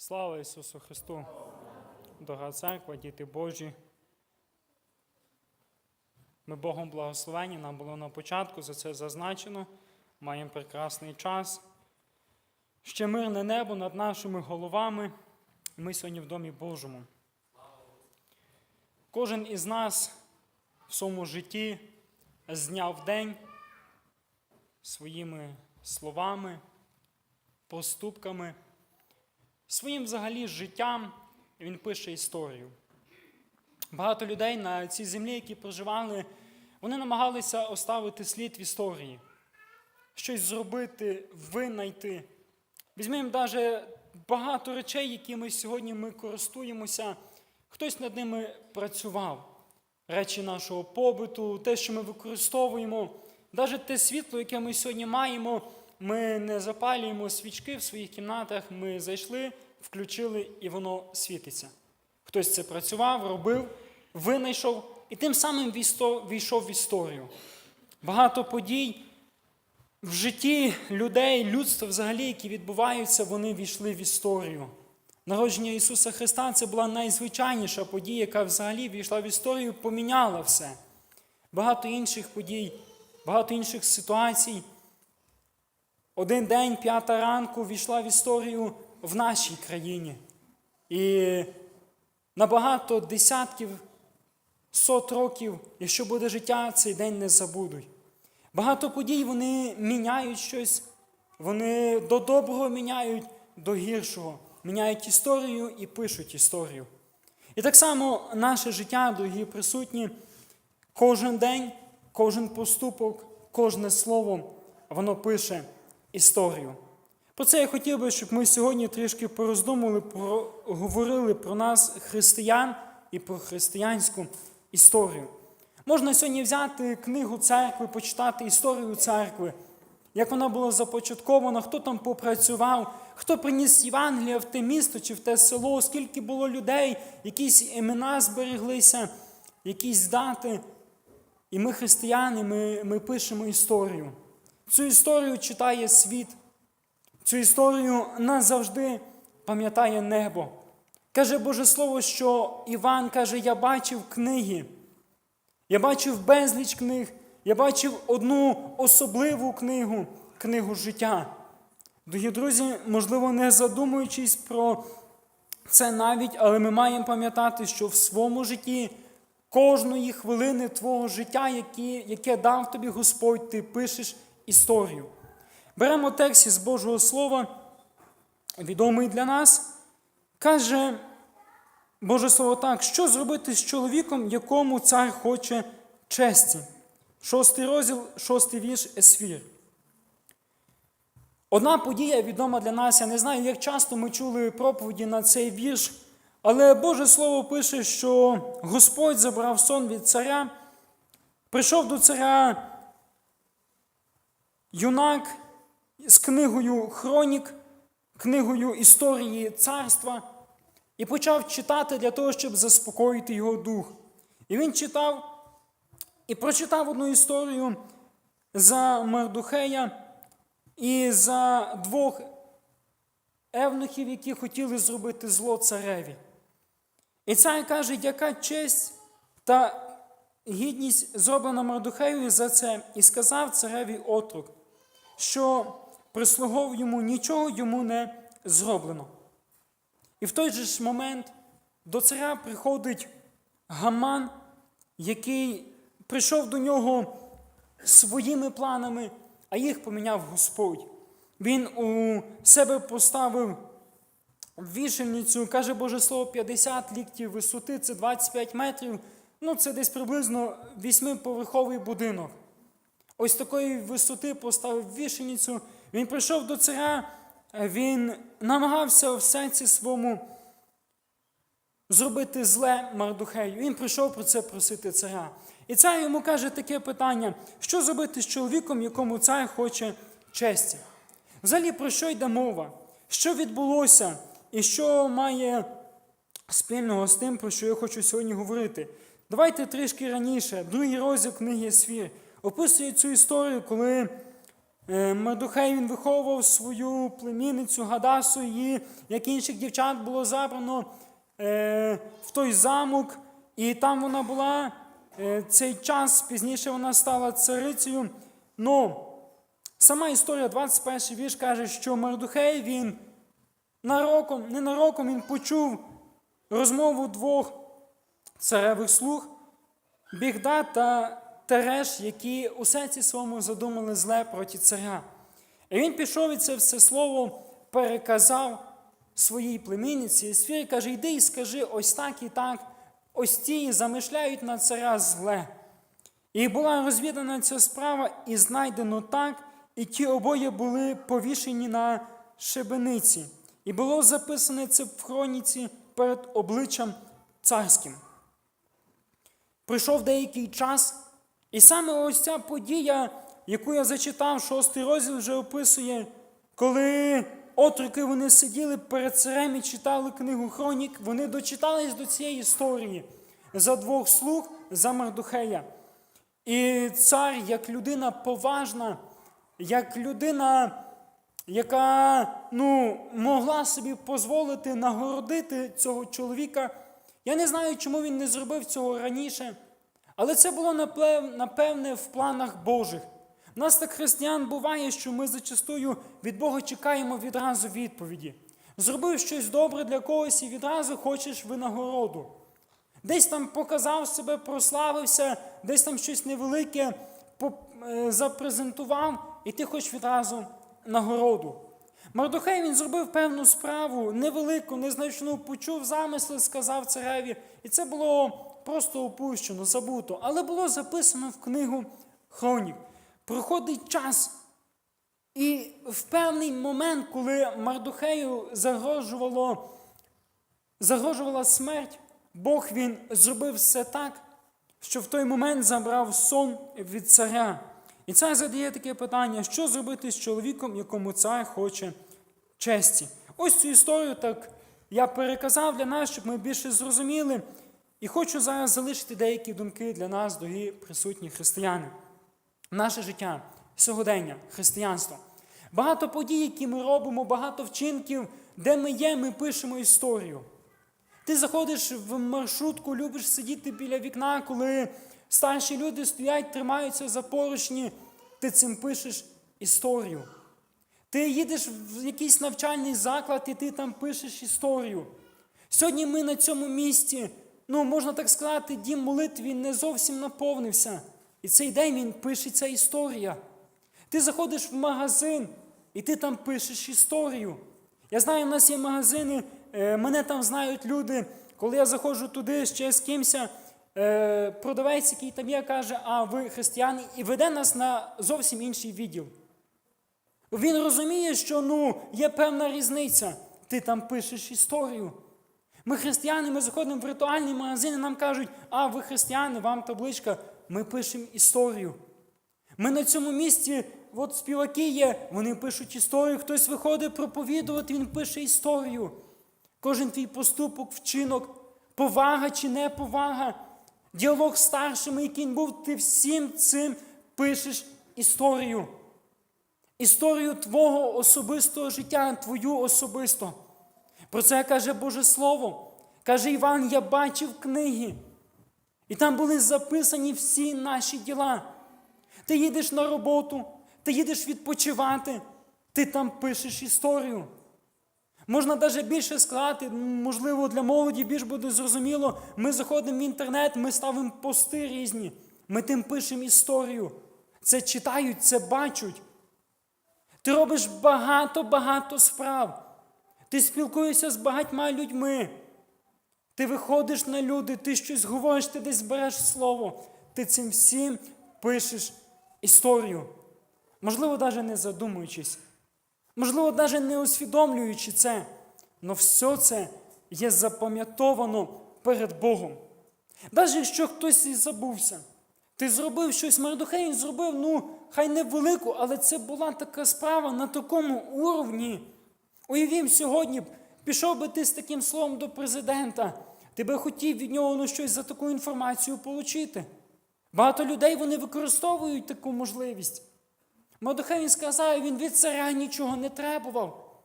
Слава Ісусу Христу! Дорога церква, діти Божі. Ми Богом благословені, нам було на початку за це зазначено. Маємо прекрасний час. Ще мирне небо над нашими головами. Ми сьогодні в Домі Божому. Кожен із нас в своєму житті з дня в день своїми словами, поступками, своїм взагалі життям він пише історію. Багато людей на цій землі, які проживали, вони намагалися оставити слід в історії, щось зробити, винайти. Візьмемо навіть багато речей, якими сьогодні ми користуємося, хтось над ними працював. Речі нашого побуту, те, що ми використовуємо, навіть те світло, яке ми сьогодні маємо, ми не запалюємо свічки в своїх кімнатах, ми зайшли, включили і воно світиться. Хтось це працював, робив, винайшов і тим самим війшов в історію. Багато подій в житті людей, людства взагалі, які відбуваються, вони війшли в історію. Народження Ісуса Христа це була найзвичайніша подія, яка взагалі війшла в історію, поміняла все. Багато інших подій, багато інших ситуацій. Один день, п'ята ранку, війшла в історію в нашій країні. І на багато десятків, сот років, якщо буде життя, цей день не забудуть. Багато подій вони міняють щось, вони до доброго міняють, до гіршого, міняють історію і пишуть історію. І так само наше життя, дорогі присутні, кожен день, кожен поступок, кожне слово, воно пише історію. Про це я хотів би, щоб ми сьогодні трішки пороздумували, говорили про нас, християн, і про християнську історію. Можна сьогодні взяти книгу церкви, почитати історію церкви, як вона була започаткована, хто там попрацював, хто приніс Євангелія в те місто чи в те село, скільки було людей, якісь імена збереглися, якісь дати. І ми, християни, ми, ми пишемо історію. Цю історію читає світ. Цю історію назавжди пам'ятає небо. Каже Боже Слово, що Іван каже: Я бачив книги. Я бачив безліч книг, я бачив одну особливу книгу книгу життя. Дорогі друзі, можливо, не задумуючись про це навіть, але ми маємо пам'ятати, що в своєму житті кожної хвилини твого життя, яке, дав тобі Господь, ти пишеш історію. Беремо текст із Божого Слова, відомий для нас, каже. Боже Слово так, що зробити з чоловіком, якому цар хоче честі? Шостий розділ, шостий вірш Есфір. Одна подія відома для нас. Я не знаю, як часто ми чули проповіді на цей вірш, але Боже Слово пише, що Господь забрав сон від царя, прийшов до царя юнак з книгою Хронік, книгою історії царства. І почав читати для того, щоб заспокоїти його дух. І він читав і прочитав одну історію за Мардухея і за двох евнухів, які хотіли зробити зло цареві. І цар каже, яка честь та гідність зроблена Мардухею за це, і сказав цареві отрок, що прислугов йому нічого йому не зроблено. І в той же ж момент до царя приходить Гаман, який прийшов до нього своїми планами, а їх поміняв Господь. Він у себе поставив вішельницю, каже Боже Слово, 50 ліктів висоти, це 25 метрів. Ну, це десь приблизно восьмиповерховий будинок. Ось такої висоти поставив вішельницю. Він прийшов до царя він намагався в серці своєму зробити зле Мардухею. Він прийшов про це просити царя. І цар йому каже таке питання: що зробити з чоловіком, якому цар хоче честі? Взагалі, про що йде мова? Що відбулося, і що має спільного з тим, про що я хочу сьогодні говорити? Давайте трішки раніше, другий розділ книги Свір, описує цю історію, коли Е, Мардухей він виховував свою племінницю Гадасу, її, як інших дівчат, було забрано е, в той замок, і там вона була е, цей час, пізніше вона стала царицею. Ну, сама історія, 21 вірш, каже, що Мардухей він нароком, ненароком він почув розмову двох царевих слуг, Бігда та Тереш, які у серці своєму задумали зле проти царя. І він пішов і це все слово переказав своїй племінниці. І Свір каже: йди і скажи ось так і так, ось ті замишляють на царя зле. І була розвідана ця справа, і знайдено так, і ті обоє були повішені на шибениці. І було записане це в хроніці перед обличчям царським. Пройшов деякий час, і саме ось ця подія, яку я зачитав, шостий розділ вже описує, коли отроки вони сиділи перед царем і читали книгу Хронік, вони дочитались до цієї історії за двох слуг за Мардухея. І цар, як людина поважна, як людина, яка ну, могла собі дозволити нагородити цього чоловіка. Я не знаю, чому він не зробив цього раніше, але це було напевне в планах Божих. У нас так християн буває, що ми зачастую від Бога чекаємо відразу відповіді. Зробив щось добре для когось і відразу хочеш винагороду. Десь там показав себе, прославився, десь там щось невелике е, запрезентував, і ти хочеш відразу нагороду. Мардухей він зробив певну справу, невелику, незначну, почув замисли, сказав цареві, і це було просто опущено, забуто, але було записано в книгу Хронік. Проходить час, і в певний момент, коли Мардухею загрожувало, загрожувала смерть, Бог він зробив все так, що в той момент забрав сон від царя. І цар задає таке питання: що зробити з чоловіком, якому цар хоче честі? Ось цю історію так я переказав для нас, щоб ми більше зрозуміли. І хочу зараз залишити деякі думки для нас, дорогі присутні християни. Наше життя, сьогодення, християнство. Багато подій, які ми робимо, багато вчинків, де ми є, ми пишемо історію. Ти заходиш в маршрутку, любиш сидіти біля вікна, коли старші люди стоять, тримаються за поручні, ти цим пишеш історію. Ти їдеш в якийсь навчальний заклад, і ти там пишеш історію. Сьогодні ми на цьому місці, ну, можна так сказати, дім молитв він не зовсім наповнився. І цей день він пишеться історія. Ти заходиш в магазин, і ти там пишеш історію. Я знаю, в нас є магазини, е, мене там знають люди. Коли я заходжу туди ще з кимось, е, продавець, який там є, каже, а ви християни, і веде нас на зовсім інший відділ. Він розуміє, що ну, є певна різниця. Ти там пишеш історію. Ми християни, ми заходимо в ритуальний магазин, і нам кажуть, а ви християни, вам табличка, ми пишемо історію. Ми на цьому місці, от співаки є, вони пишуть історію, хтось виходить проповідувати, він пише історію. Кожен твій поступок, вчинок, повага чи неповага, діалог з старшими, який був, ти всім цим пишеш історію. Історію твого особистого життя, твою особисто. Про це каже Боже Слово. Каже Іван, я бачив книги. І там були записані всі наші діла. Ти їдеш на роботу, ти їдеш відпочивати, ти там пишеш історію. Можна навіть більше сказати, можливо, для молоді більш буде зрозуміло. Ми заходимо в інтернет, ми ставимо пости різні, ми тим пишемо історію. Це читають, це бачать. Ти робиш багато-багато справ. Ти спілкуєшся з багатьма людьми. Ти виходиш на люди, ти щось говориш, ти десь береш слово. Ти цим всім пишеш історію. Можливо, навіть не задумуючись. Можливо, навіть не усвідомлюючи це. але все це є запам'ятовано перед Богом. Навіть якщо хтось і забувся, ти зробив щось, Мардухей зробив, ну, хай не велику, але це була така справа на такому уровні. Уявім, сьогодні пішов би ти з таким словом до президента, ти би хотів від нього ну, щось за таку інформацію отримати. Багато людей вони використовують таку можливість. Мордохай він сказав, він від царя нічого не требував.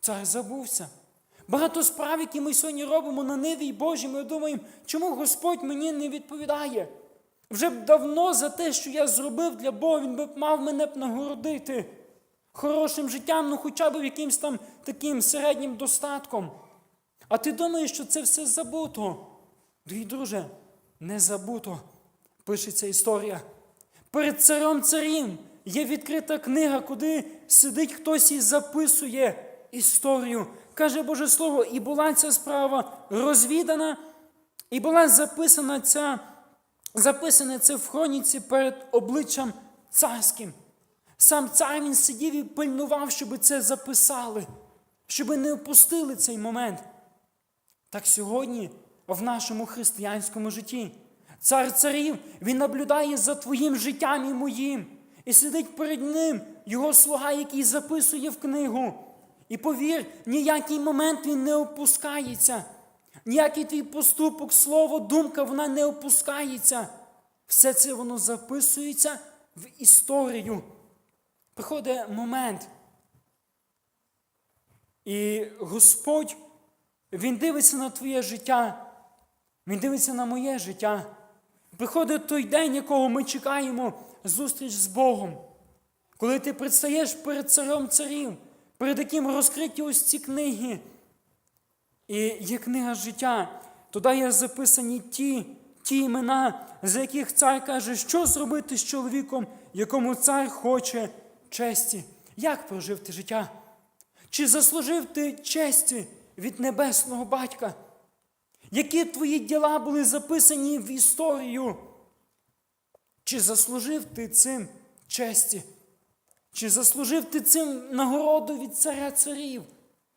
Цар забувся. Багато справ, які ми сьогодні робимо на ниві Божій, ми думаємо, чому Господь мені не відповідає. Вже б давно за те, що я зробив для Бога, Він би мав мене б нагородити хорошим життям, ну хоча б якимсь там таким середнім достатком. А ти думаєш, що це все забуто? Дорогі друже, не забуто. Пишеться історія. Перед царем царів є відкрита книга, куди сидить хтось і записує історію. Каже Боже Слово, і була ця справа розвідана, і була записана ця, записане це в хроніці перед обличчям царським. Сам цар він сидів і пильнував, щоб це записали, щоб не опустили цей момент. Так сьогодні в нашому християнському житті цар царів він наблюдає за твоїм життям і моїм, і сидить перед ним його слуга, який записує в книгу. І повір, ніякий момент він не опускається, ніякий твій поступок, слово, думка, вона не опускається. Все це воно записується в історію. Приходить момент. І Господь, Він дивиться на твоє життя, Він дивиться на моє життя. Приходить той день, якого ми чекаємо, зустріч з Богом. Коли ти предстаєш перед царем царів, перед яким розкриті ось ці книги. І є книга життя, туди є записані ті, ті імена, за яких цар каже, що зробити з чоловіком, якому цар хоче честі. Як прожив ти життя? Чи заслужив ти честі від небесного батька? Які твої діла були записані в історію? Чи заслужив ти цим честі? Чи заслужив ти цим нагороду від царя царів?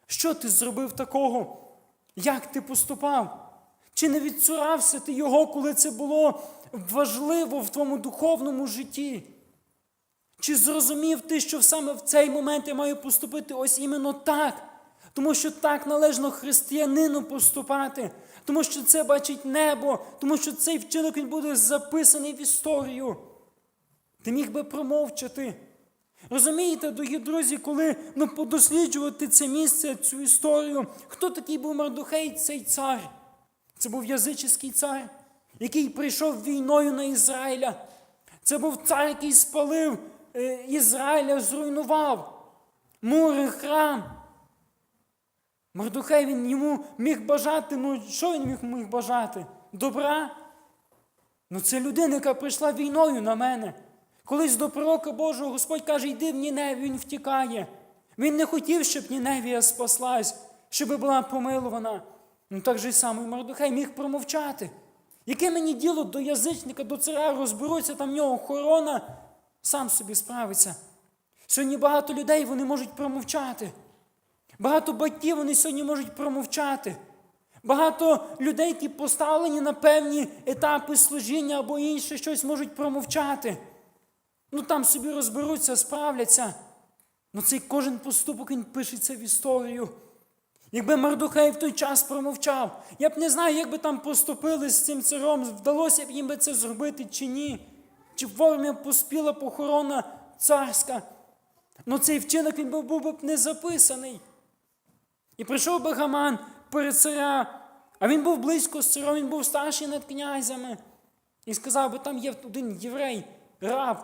Що ти зробив такого? Як ти поступав? Чи не відцурався ти його, коли це було важливо в твоєму духовному житті? Чи зрозумів ти, що саме в цей момент я маю поступити ось іменно так? Тому що так належно християнину поступати, тому що це бачить небо, тому що цей вчинок він буде записаний в історію. Ти міг би промовчати. Розумієте, дорогі друзі, коли ну, подосліджувати це місце, цю історію, хто такий був Мардухей, цей цар? Це був язичний цар, який прийшов війною на Ізраїля. Це був цар, який спалив Ізраїля, зруйнував мури, храм. Мардухей він йому міг бажати, ну що він міг, міг бажати? Добра? Ну це людина, яка прийшла війною на мене. Колись до пророка Божого Господь каже, йди в Ніневію, він втікає. Він не хотів, щоб Ніневія спаслась, щоб була помилувана. Ну так же й саме Мордохай міг промовчати. Яке мені діло до язичника, до царя розберуться, там в нього охорона, сам собі справиться. Сьогодні багато людей вони можуть промовчати. Багато батьків вони сьогодні можуть промовчати. Багато людей, які поставлені на певні етапи служіння або інше щось можуть промовчати. Ну там собі розберуться, справляться. Ну цей кожен поступок він пишеться в історію. Якби Мардухай в той час промовчав, я б не знаю, як би там поступили з цим царем, вдалося б їм би це зробити чи ні. Чи вовремя поспіла похорона царська. Ну цей вчинок він був би не записаний. І прийшов би Гаман перед царя, а він був близько з царем, він був старший над князями. І сказав би, там є один єврей, раб,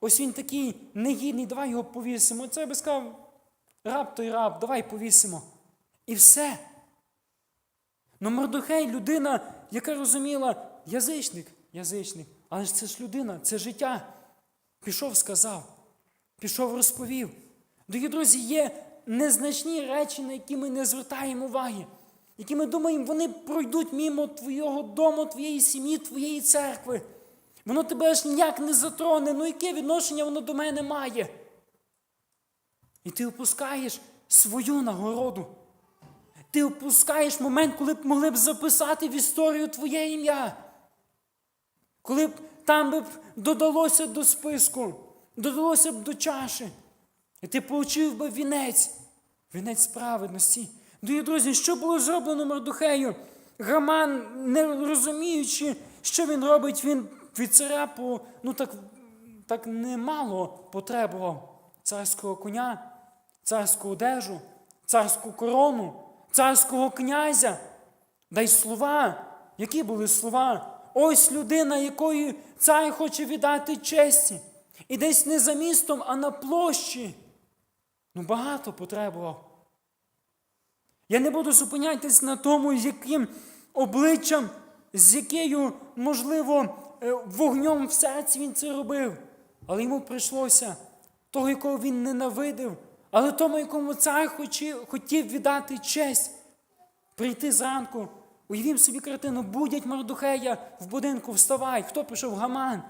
ось він такий негідний, давай його повісимо. Цар би сказав, раб той раб, давай повісимо. І все. Ну Мордохей людина, яка розуміла, язичник, язичник, але ж це ж людина, це життя. Пішов, сказав, пішов, розповів. Дорогі друзі, є незначні речі, на які ми не звертаємо уваги, які ми думаємо, вони пройдуть мимо твого дому, твоєї сім'ї, твоєї церкви. Воно тебе аж ніяк не затроне, ну яке відношення воно до мене має? І ти опускаєш свою нагороду. Ти опускаєш момент, коли б могли б записати в історію твоє ім'я. Коли б там б додалося до списку, додалося б до чаші. І ти получив би вінець, вінець справедності. Дорогі друзі, що було зроблено Мордухею? Гаман, не розуміючи, що він робить, він від царя по, ну так, так немало потребував. царського коня, царську одежу, царську корону, царського князя. Дай слова. Які були слова? Ось людина, якої цар хоче віддати честі. І десь не за містом, а на площі. Ну, багато потребував. Я не буду зупинятись на тому, яким обличчям, з якою, можливо, е, вогнем в серці він це робив. Але йому прийшлося того, якого він ненавидив, але тому, якому цар хотів віддати честь, прийти зранку. Уявім собі картину, будять Мардухея в будинку, вставай. Хто прийшов? Гаман.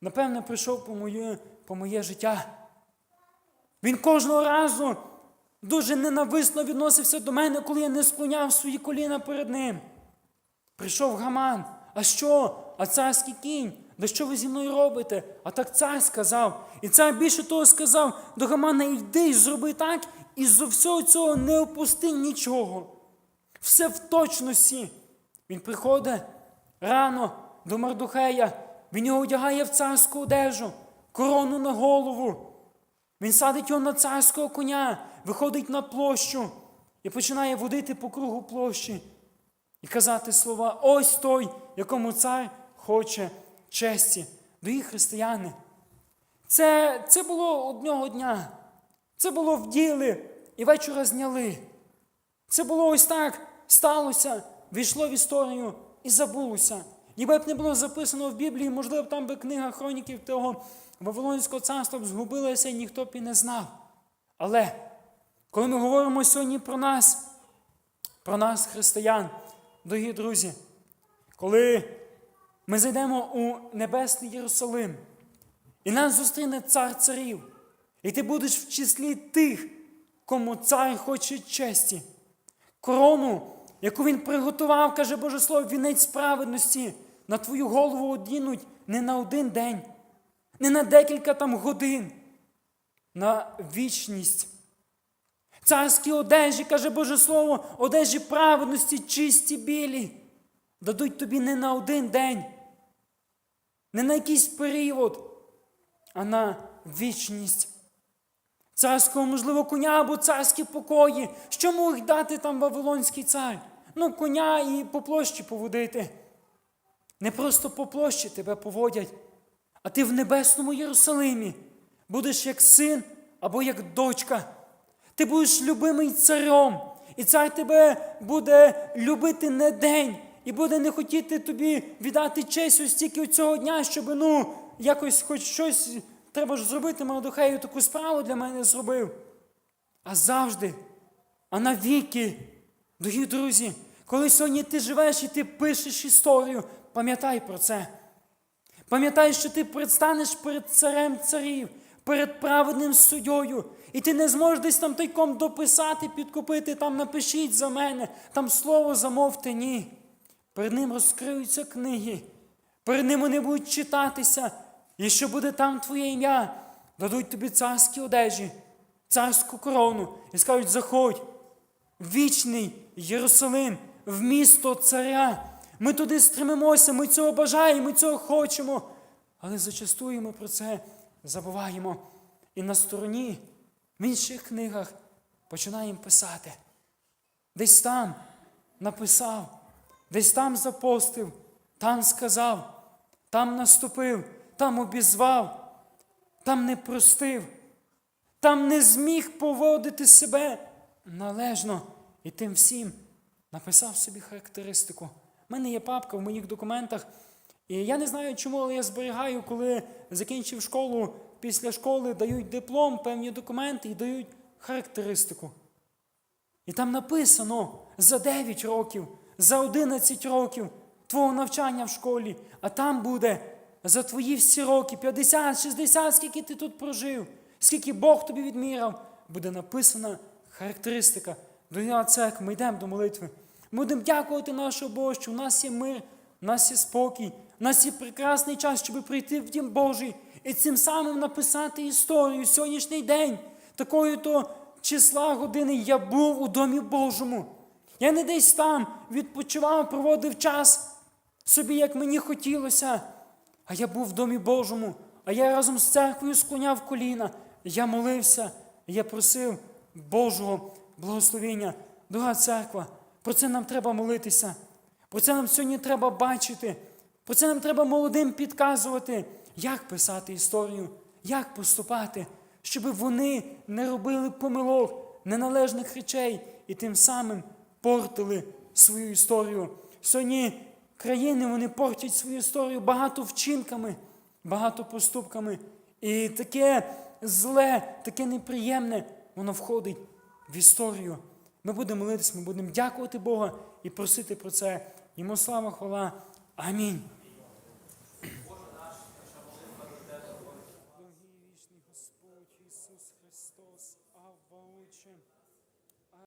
Напевне, прийшов по моє, по моє життя. Він кожного разу дуже ненависно відносився до мене, коли я не склоняв свої коліна перед ним. Прийшов гаман. А що? А царський кінь? Да що ви зі мною робите? А так цар сказав. І цар більше того сказав до гамана, йди і зроби так, і з всього цього не опусти нічого. Все в точності. Він приходить рано до Мардухея, він його одягає в царську одежу, корону на голову. Він садить його на царського коня, виходить на площу і починає водити по кругу площі і казати слова: ось той, якому цар хоче честі. Дорогі християни. Це, це було одного дня. Це було вділи і вечора зняли. Це було ось так, сталося, війшло в історію і забулося. Ніби б не було записано в Біблії, можливо, там би книга хроніків того Вавилонського царства б згубилася і ніхто б і не знав. Але коли ми говоримо сьогодні про нас, про нас, християн, дорогі друзі, коли ми зайдемо у Небесний Єрусалим, і нас зустріне цар царів, і ти будеш в числі тих, кому цар хоче честі, корону, яку він приготував, каже Боже Слово, вінець справедності, на твою голову одінуть не на один день, не на декілька там годин, на вічність. Царські одежі, каже Боже Слово, одежі праведності, чисті білі, дадуть тобі не на один день, не на якийсь період, а на вічність. Царського, можливо, коня або царські покої. Що мог дати там Вавилонський цар? Ну, коня і по площі поводити. Не просто по площі тебе поводять, а ти в небесному Єрусалимі будеш як син або як дочка. Ти будеш любимий царем, і цар тебе буде любити не день, і буде не хотіти тобі віддати честь ось тільки цього дня, щоб ну, якось хоч щось треба ж зробити, Мардухею таку справу для мене зробив. А завжди, а навіки, дорогі друзі, коли сьогодні ти живеш і ти пишеш історію, пам'ятай про це. Пам'ятай, що ти предстанеш перед царем царів, перед праведним суддєю, і ти не зможеш десь там тайком дописати, підкупити, там напишіть за мене, там слово замовте, ні. Перед ним розкриються книги, перед ним вони будуть читатися, і що буде там твоє ім'я, дадуть тобі царські одежі, царську корону і скажуть, заходь, вічний Єрусалим, в місто царя. Ми туди стремимося, ми цього бажаємо, ми цього хочемо. Але зачастую ми про це забуваємо. І на стороні, в інших книгах починаємо писати. Десь там написав, десь там запостив, там сказав, там наступив, там обізвав, там не простив, там не зміг поводити себе належно і тим всім написав собі характеристику. У мене є папка в моїх документах, і я не знаю чому, але я зберігаю, коли закінчив школу, після школи дають диплом, певні документи і дають характеристику. І там написано за 9 років, за 11 років твого навчання в школі, а там буде за твої всі роки, 50, 60, скільки ти тут прожив, скільки Бог тобі відміряв, буде написана характеристика. Дорога церква, ми йдемо до молитви. Ми будемо дякувати нашому Богу, що у нас є мир, у нас є спокій, у нас є прекрасний час, щоб прийти в Дім Божий і цим самим написати історію сьогоднішній день. Такою то числа години я був у Домі Божому. Я не десь там відпочивав, проводив час собі, як мені хотілося. А я був в Домі Божому, а я разом з церквою склоняв коліна. я молився, я просив Божого благословення. Дорога церква, про це нам треба молитися. Про це нам сьогодні треба бачити. Про це нам треба молодим підказувати, як писати історію, як поступати, щоб вони не робили помилок, неналежних речей і тим самим портили свою історію. Сьогодні країни вони портять свою історію багато вчинками, багато поступками. І таке зле, таке неприємне, воно входить в історію. Ми будемо молитись, ми будемо дякувати Бога і просити про це. Йому слава, хвала. Амінь.